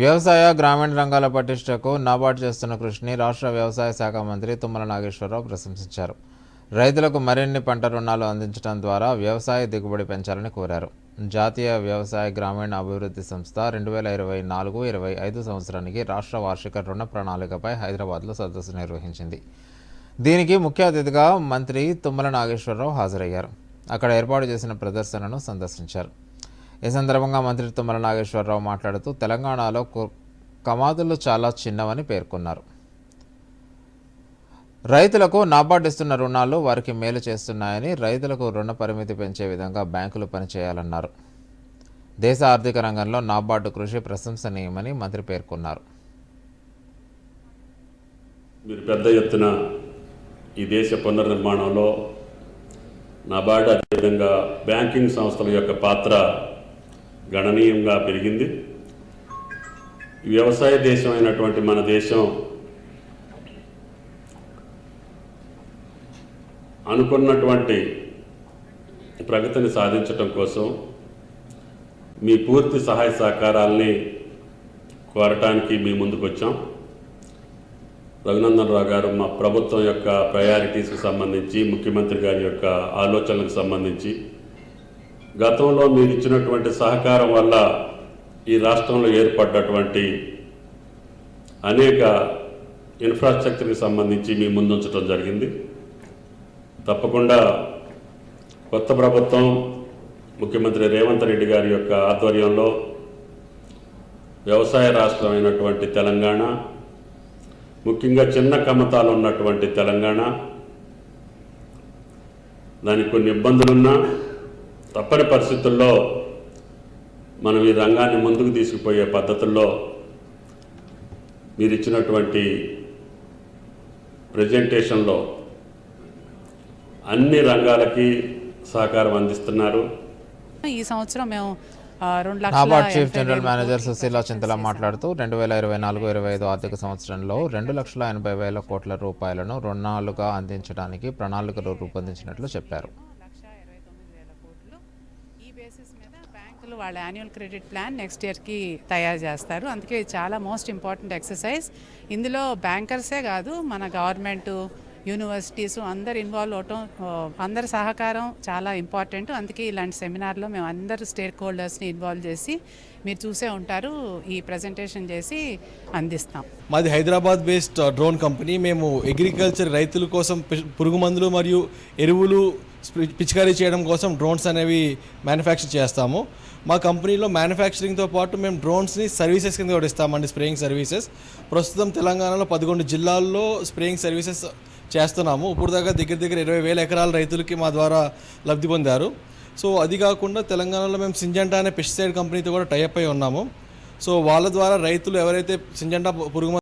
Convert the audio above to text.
వ్యవసాయ గ్రామీణ రంగాల పటిష్టకు నాబార్డు చేస్తున్న కృషిని రాష్ట్ర వ్యవసాయ శాఖ మంత్రి తుమ్మల నాగేశ్వరరావు ప్రశంసించారు. రైతులకు మరిన్ని పంట రుణాలు అందించడం ద్వారా వ్యవసాయ దిగుబడి పెంచాలని కోరారు. జాతీయ వ్యవసాయ గ్రామీణ అభివృద్ధి సంస్థ రెండు వేల ఇరవై నాలుగు ఇరవై ఐదు సంవత్సరానికి రాష్ట్ర వార్షిక రుణ ప్రణాళికపై హైదరాబాద్లో సదస్సు నిర్వహించింది. దీనికి ముఖ్య అతిథిగా మంత్రి తుమ్మల నాగేశ్వరరావు హాజరయ్యారు. అక్కడ ఏర్పాటు చేసిన ప్రదర్శనను సందర్శించారు. ఈ సందర్భంగా మంత్రి తుమ్మల నాగేశ్వరరావు మాట్లాడుతూ తెలంగాణలో కమాదులు చాలా చిన్నవని పేర్కొన్నారు. రైతులకు నాబార్డు ఇస్తున్న రుణాలు వారికి మేలు చేస్తున్నాయని రైతులకు రుణ పరిమితి పెంచే విధంగా బ్యాంకులు పనిచేయాలన్నారు. దేశ ఆర్థిక రంగంలో నాబార్డు కృషి ప్రశంసనీయమని మంత్రి పేర్కొన్నారు. మీరు పెద్ద ఎత్తున ఈ దేశ పునర్నిర్మాణంలో నాబార్డు అదేవిధంగా బ్యాంకింగ్ సంస్థల యొక్క పాత్ర గణనీయంగా పెరిగింది. వ్యవసాయ దేశం అయినటువంటి మన దేశం అనుకున్నటువంటి ప్రగతిని సాధించటం కోసం మీ పూర్తి సహాయ సహకారాల్ని కోరటానికి మీ ముందుకు వచ్చాం రఘునందన్ రావు గారు మా ప్రభుత్వం యొక్క ప్రయారిటీస్కి సంబంధించి ముఖ్యమంత్రి గారి యొక్క ఆలోచనలకు సంబంధించి గతంలో మీరు ఇచ్చినటువంటి సహకారం వల్ల ఈ రాష్ట్రంలో ఏర్పడ్డటువంటి అనేక ఇన్ఫ్రాస్ట్రక్చర్కి సంబంధించి మీ ముందుంచడం జరిగింది. తప్పకుండా కొత్త ప్రభుత్వం ముఖ్యమంత్రి రేవంత్ రెడ్డి గారి యొక్క ఆధ్వర్యంలో వ్యవసాయ రాష్ట్రమైనటువంటి తెలంగాణ ముఖ్యంగా చిన్న కమతాలు ఉన్నటువంటి తెలంగాణ దానికి కొన్ని ఇబ్బందులున్నా తప్పని పరిస్థితుల్లో మనం ఈ రంగాన్ని ముందుకు తీసుకుపోయే పద్ధతుల్లో మీరు ఇచ్చినటువంటి ప్రజెంటేషన్లో అన్ని రంగాలకి సహకారం అందిస్తున్నారు ఈ సంవత్సరం మేము NABARD chief general manager Sushila Chintala. మాట్లాడుతూ రెండు వేల ఇరవై నాలుగు ఇరవై ఐదు ఆర్థిక సంవత్సరంలో రెండు లక్షల ఎనభై వేల కోట్ల రూపాయలను రుణాలుగా అందించడానికి ప్రణాళికలు రూపొందించినట్లు చెప్పారు లక్ష ఇరవై తొమ్మిది వేల కోట్లు ఈ బేసిస్ మీద బ్యాంకులు వాళ్ళ యాన్యువల్ క్రెడిట్ ప్లాన్ నెక్స్ట్ ఇయర్కి తయారు చేస్తారు. అందుకే ఇది చాలా మోస్ట్ ఇంపార్టెంట్ ఎక్సర్సైజ్ ఇందులో బ్యాంకర్సే కాదు మన గవర్నమెంట్ యూనివర్సిటీస్ అందరు ఇన్వాల్వ్ అవటం అందరి సహకారం చాలా ఇంపార్టెంట్ అందుకే ఇలాంటి సెమినార్లో మేము అందరు స్టేక్ హోల్డర్స్ని ఇన్వాల్వ్ చేసి మీరు చూసే ఉంటారు ఈ ప్రజెంటేషన్ చేసి అందిస్తాం. మాది హైదరాబాద్ బేస్డ్ డ్రోన్ కంపెనీ మేము అగ్రికల్చర్ రైతుల కోసం పురుగు మందులు మరియు ఎరువులు పిచికారీ చేయడం కోసం డ్రోన్స్ అనేవి మ్యానుఫ్యాక్చర్ చేస్తాము. మా కంపెనీలో మ్యానుఫ్యాక్చరింగ్తో పాటు మేము డ్రోన్స్ని సర్వీసెస్ కింద కూడా ఇస్తామండి స్ప్రేయింగ్ సర్వీసెస్ ప్రస్తుతం తెలంగాణలో పదకొండు జిల్లాల్లో స్ప్రేయింగ్ సర్వీసెస్ చేస్తున్నాము. ఇప్పుడు దాకా దగ్గర దగ్గర ఇరవై వేల ఎకరాల రైతులకి మా ద్వారా లబ్ధి పొందారు. సో అది కాకుండా తెలంగాణలో మేము సింజంటా అనే పెస్టిసైడ్ కంపెనీతో కూడా టైఅప్ అయి ఉన్నాము. సో వాళ్ళ ద్వారా రైతులు ఎవరైతే సింజంటా పురుగు